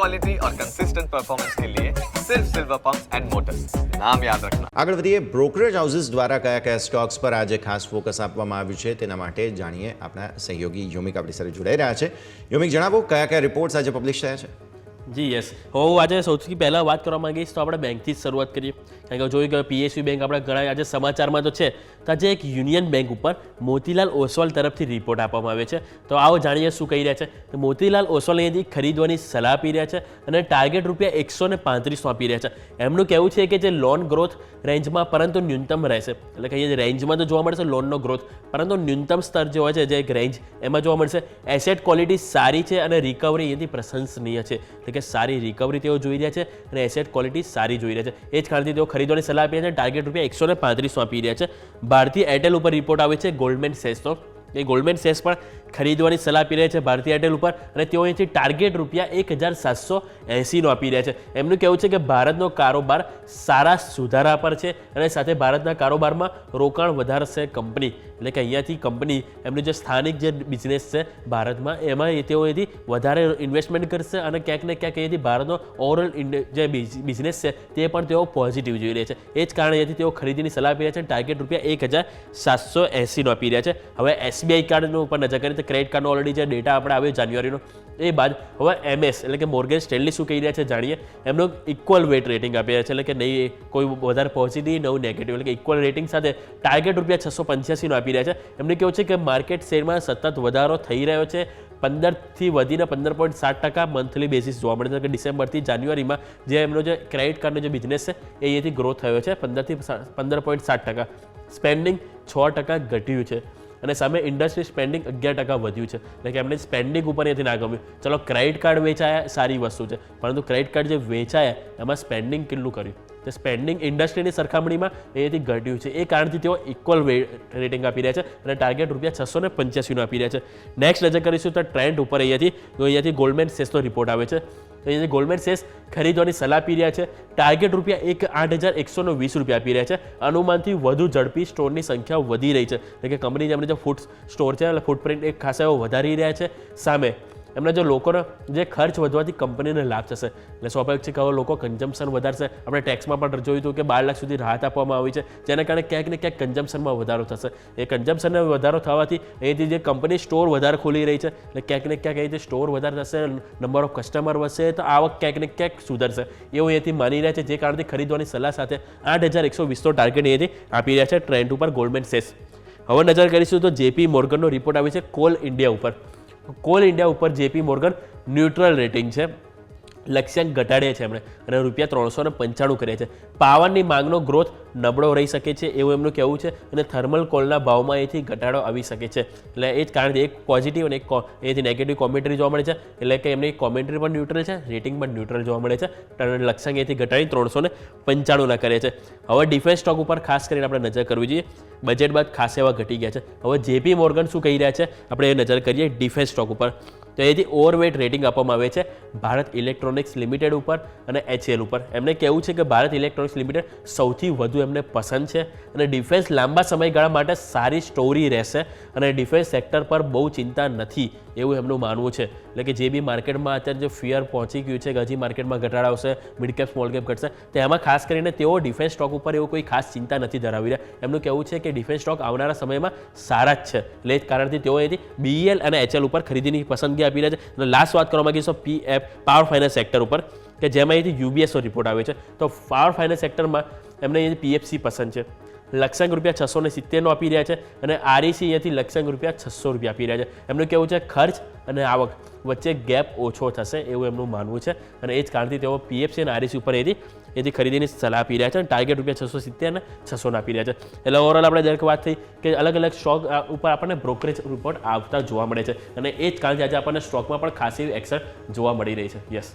Quality और consistent performance के लिए सिर्फ सिल्वर पंप्स एंड मोटर्स नाम याद रखना આગળ વધીએ બ્રોકરેજ હાઉસીસ દ્વારા કયા કયા સ્ટોક્સ પર આજે ખાસ ફોકસ આપવામાં આવ્યું છે તેના માટે જાણીએ આપણા સહયોગી યોમિક આપણી સાથે જોડાઈ રહ્યા છે યોમિક જણાવો કયા કયા રિપોર્ટ્સ આજે પબ્લિશ થયા છે જી યસ હું આજે સૌથી પહેલાં વાત કરવા માંગીશ, તો આપણે બેંકથી જ શરૂઆત કરીએ. કારણ કે જોયું કે પીએસયુ બેંક આપણા ઘણા આજે સમાચારમાં તો છે, તો આજે એક યુનિયન બેંક ઉપર મોતીલાલ ઓસવાલ તરફથી રિપોર્ટ આપવામાં આવે છે. તો આવો જાણીએ શું કહી રહ્યા છે. તો મોતીલાલ ઓસવાલ અહીંયાથી ખરીદવાની સલાહ આપી રહ્યા છે અને ટાર્ગેટ રૂપિયા એકસો ને પાંત્રીસો આપી રહ્યા છે. એમનું કહેવું છે કે જે લોન ગ્રોથ રેન્જમાં પરંતુ ન્યૂનતમ રહેશે. એટલે કે રેન્જમાં તો જોવા મળશે લોનનો ગ્રોથ પરંતુ ન્યૂનતમ સ્તર જે હોય છે, જે એક રેન્જ એમાં જોવા મળશે. એસેટ ક્વોલિટી સારી છે અને રિકવરી અહીંથી પ્રશંસનીય છે. એટલે કે સારી રિકવરી તેઓ જોઈ રહ્યા છે અને એસેટ ક્વોલિટી સારી જોઈ રહ્યા છે. એ જ કારણથી તેઓ ખરીદવાની સલાહ આપી રહ્યા છે. ટાર્ગેટ રૂપિયા એકસો ને પાંત્રીસો આપી રહ્યા છે. ભારતીય એરટેલ ઉપર રિપોર્ટ આવે છે ગોલ્ડમેન સેસનો એ ગોલ્ડમેન સેસ પણ ખરીદવાની સલાહ આપી રહ્યા છે ભારતીય એરટેલ ઉપર અને તેઓ અહીંથી ટાર્ગેટ રૂપિયા એક હજાર સાતસો એંસીનો આપી રહ્યા છે. એમનું કહેવું છે કે ભારતનો કારોબાર સારા સુધારા પર છે અને સાથે ભારતના કારોબારમાં રોકાણ વધારશે કંપની એટલે કે અહીંયાથી કંપની એમનું જે સ્થાનિક જે બિઝનેસ છે ભારતમાં, એમાં તેઓ અહીંથી વધારે ઇન્વેસ્ટમેન્ટ કરશે અને ક્યાંક ને ક્યાંક અહીંયાથી ભારતનો ઓવરઓલ જે બિઝનેસ છે તે પણ તેઓ પોઝિટિવ જોઈ રહ્યા છે. એ જ કારણે અહીંયાથી તેઓ ખરીદીની સલાહ આપી રહ્યા છે ટાર્ગેટ રૂપિયા એક હજાર સાતસો એંસીનો આપી રહ્યા છે. હવે એસબીઆઈ કાર્ડનો ઉપર નજર કરીએ તો ક્રેડિટ કાર્ડનો ઓલરેડી જે ડેટા આપણે આવ્યો જાન્યુઆરીનો એ બાદ હવે એમએસ એટલે કે મોર્ગેજ સ્ટેનલી શું કહી રહ્યા છે જાણીએ? એમનો ઇક્વલ વેટ રેટિંગ આપી રહ્યા છે, એટલે કે નહીં, કોઈ વધારે પહોંચી નહીં, નવું નેગેટિવ એટલે કે ઇક્વલ રેટિંગ સાથે ટાર્ગેટ રૂપિયા છસો પંચ્યાસીનો આપી રહ્યા છે. એમને કેવું છે કે માર્કેટ શેરમાં સતત વધારો થઈ રહ્યો છે પંદરથી વધીને પંદર પોઈન્ટ સાત ટકા મંથલી બેસિસ જોવા મળે છે. કે ડિસેમ્બરથી જાન્યુઆરીમાં જે એમનો જે ક્રેડિટ કાર્ડનો જે બિઝનેસ છે, એ અહીંયાથી ગ્રોથ થયો છે પંદરથી પંદર પોઈન્ટ સાત ટકા. સ્પેન્ડિંગ છ ટકા ઘટ્યું છે. અને સામે ઇન્ડસ્ટ્રી સ્પેન્ડિંગ અગિયાર ટકા વધ્યું છે. એટલે કે એમને સ્પેન્ડિંગ ઉપર એથી ના ગમ્યું ચલો ક્રેડિટ કાર્ડ વેચાયા સારી વસ્તુ છે. પરંતુ ક્રેડિટ કાર્ડ જે વેચાયા, એમાં સ્પેન્ડિંગ કેટલું કર્યું? તે સ્પેન્ડિંગ ઇન્ડસ્ટ્રીની સરખામણીમાં એથી ઘટ્યું છે. એ કારણથી તેઓ ઇક્વલ રેટિંગ આપી રહ્યા છે અને ટાર્ગેટ રૂપિયા છસો ને પંચ્યાસીનો આપી રહ્યા છે. નેક્સ્ટ નજર કરીશું તો ટ્રેન્ડ ઉપર અહીંયાથી, તો અહીંયાથી ગોલ્ડમેન સેસનો રિપોર્ટ આવે છે. તો અહીંયાથી ગોલ્ડમેન સેસ ખરીદવાની સલાહ આપી રહ્યા છે ટાર્ગેટ રૂપિયા એક આઠ હજાર એકસોને વીસ રૂપિયા આપી રહ્યા છે. અનુમાનથી વધુ ઝડપી સ્ટોરની સંખ્યા વધી રહી છે. એટલે કે કંપની જેમની જે ફૂડ સ્ટોર છે, એટલે ફૂટપ્રિન્ટ એક ખાસા એવો વધારી રહ્યા છે. સામે એમના જો લોકોનો જે ખર્ચ વધવાથી કંપનીને લાભ થશે. એટલે સ્વાભાવિક છે કે હવે લોકો કન્ઝમ્પશન વધારશે. આપણે ટેક્સમાં પણ જોયું હતું કે બાર લાખ સુધી રાહત આપવામાં આવી છે. જેના કારણે ક્યાંક ને ક્યાંક કન્ઝમ્પશનમાં વધારો થશે. એ કન્ઝમ્પશનને વધારો થવાથી અહીંથી જે કંપની સ્ટોર વધારે ખોલી રહી છે. એટલે ક્યાંક ને ક્યાંક અહીંથી સ્ટોર વધારે થશે નંબર ઓફ કસ્ટમર વધશે, તો આવક ક્યાંક ને ક્યાંક સુધરશે. એવું અહીંથી માની રહ્યા છે, જે કારણથી ખરીદવાની સલાહ સાથે આઠ હજાર એકસો વીસનો ટાર્ગેટ અહીંથી આપી રહ્યા છે ટ્રેન્ડ ઉપર ગોલ્ડમેન સેસ હવે નજર કરીશું તો જેપી મોર્ગનનો રિપોર્ટ આવે છે કોલ ઇન્ડિયા ઉપર. કોલ ઇન્ડિયા ઉપર જેપી મોર્ગન ન્યુટ્રલ રેટિંગ છે. લક્ષ્યાંક ઘટાડ્યા છે એમણે અને રૂપિયા ત્રણસો ને પંચાણું કરે છે. પાવરની માંગનો ગ્રોથ નબળો રહી શકે છે એવું એમનું કહેવું છે અને થર્મલ કોલના ભાવમાં એથી ઘટાડો આવી શકે છે. એટલે એ જ કારણથી એક પોઝિટિવ અને એક એથી નેગેટિવ કોમેન્ટરી જોવા મળે છે. એટલે કે એમની કોમેન્ટરી પણ ન્યુટ્રલ છે રેટિંગ પણ ન્યુટ્રલ જોવા મળે છે. લક્ષ્યાંક એથી ઘટાડી ત્રણસો ને પંચાણુંના કરે છે. હવે ડિફેન્સ સ્ટોક ઉપર ખાસ કરીને આપણે નજર કરવી જોઈએ. બજેટ બાદ ખાસ એવા ઘટી ગયા છે. હવે જેપી મોર્ગન શું કહી રહ્યા છે? આપણે એ નજર કરીએ ડિફેન્સ સ્ટોક ઉપર. તો એથી ઓવરવેટ રેટિંગ આપવામાં આવે છે ભારત ઇલેક્ટ્રોનિક્સ લિમિટેડ ઉપર અને એચએલ ઉપર. એમને કહેવું છે કે ભારત ઇલેક્ટ્રોનિક્સ લિમિટેડ સૌથી વધુ એમને પસંદ છે અને ડિફેન્સ લાંબા સમયગાળા માટે સારી સ્ટોરી રહેશે અને ડિફેન્સ સેક્ટર પર બહુ ચિંતા નથી એવું એમનું માનવું છે. એટલે કે જે બી માર્કેટમાં અત્યારે જે ફિયર પહોંચી ગયું છે કે હજી માર્કેટમાં ઘટાડા આવશે મિડ કેપ સ્મોલ કેપ ઘટશે, તો એમાં ખાસ કરીને તેઓ ડિફેન્સ સ્ટોક ઉપર એવું કોઈ ખાસ ચિંતા નથી ધરાવી રહ્યા. એમનું કહેવું છે કે ડિફેન્સ સ્ટોક આવનારા સમયમાં સારા જ છે. એટલે જ કારણથી તેઓ અહીંથી બીએલ અને એચએલ ઉપર ખરીદીની પસંદગી આપી રહ્યા છે. અને લાસ્ટ વાત કરવા માંગીશું P F power finance sector ઉપર, કે જેમાં અહીંથી યુબીએસનો રિપોર્ટ આવે છે. તો પાવર ફાઇનાન્સ સેક્ટરમાં એમને અહીંયા પીએફસી પસંદ છે. લક્ષાંક રૂપિયા છસો ને સિત્તેરનો આપી રહ્યા છે અને આરઈસી અહીંયાથી લક્ષાંક રૂપિયા છસો રૂપિયા આપી રહ્યા છે. એમનું કહેવું છે? ખર્ચ અને આવક. વચ્ચે ગેપ ઓછો થશે એવું એમનું માનવું છે અને એ જ કારણથી તેઓ પીએફસી અને આરઈસી ઉપર એથી એથી ખરીદીની સલાહ આપી રહ્યા છે અને ટાર્ગેટ રૂપિયા છસો સિત્તેર અને છસોના આપી રહ્યા છે. એટલે ઓવરઓલ આપણે દરેક વાત થઈ કે અલગ અલગ સ્ટોક ઉપર આપણને બ્રોકરેજ રિપોર્ટ આવતા જોવા મળે છે અને એ જ કારણથી આજે આપણને સ્ટોકમાં પણ ખાસી એક્સર જોવા મળી રહી છે. યસ